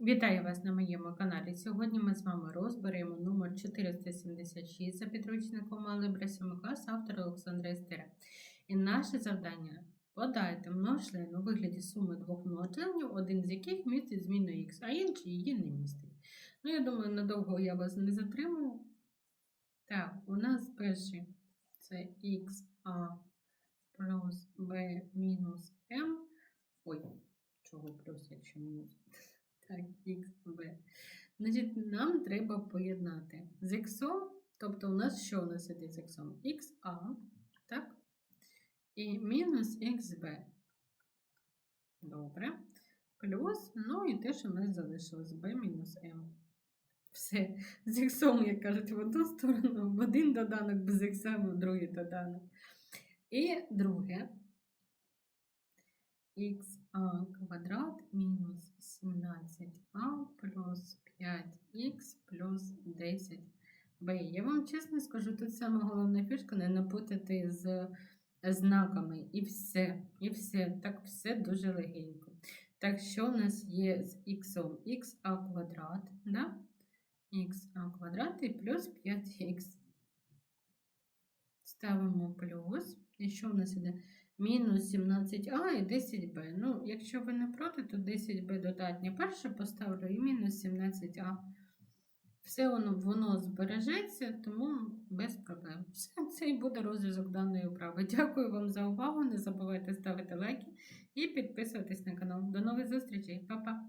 Вітаю вас на моєму каналі. Сьогодні ми з вами розберемо номер 476 за підручником Алебра 7 клас автора Олександра Істера. І наше завдання подайте множлень у вигляді суми двох множеленів, один з яких містить зміну х, а інший її не містить. Ну, я думаю, надовго я вас не затримую. Так, у нас перший це ха плюс b мінус m. Ой, чого плюс, якщо мінус? Так, xb. Значить, нам треба поєднати з x, тобто у нас що у нас іде з x? xa, так? І мінус xb. Добре. Плюс, ну і те, що в нас залишилось b мінус m. Все. З x, як кажуть, в одну сторону, в один доданок, без x, в другий доданок. І друге. ха квадрат мінус 17а плюс 5х плюс 10b. Я вам чесно скажу, тут саме головна фішка не напутати з знаками. І все. І все. Так все дуже легенько. Так, що у нас є з х? ха квадрат, да? ха квадрат і плюс 5х. Ставимо плюс. І що в нас іде? Мінус 17а і 10b. Ну, якщо ви не проти, то 10b додатнє перше поставлю і мінус 17а. Все воно, воно збережеться, тому без проблем. Все, це і буде розв'язок даної вправи. Дякую вам за увагу. Не забувайте ставити лайки і підписуватись на канал. До нових зустрічей, Па-па!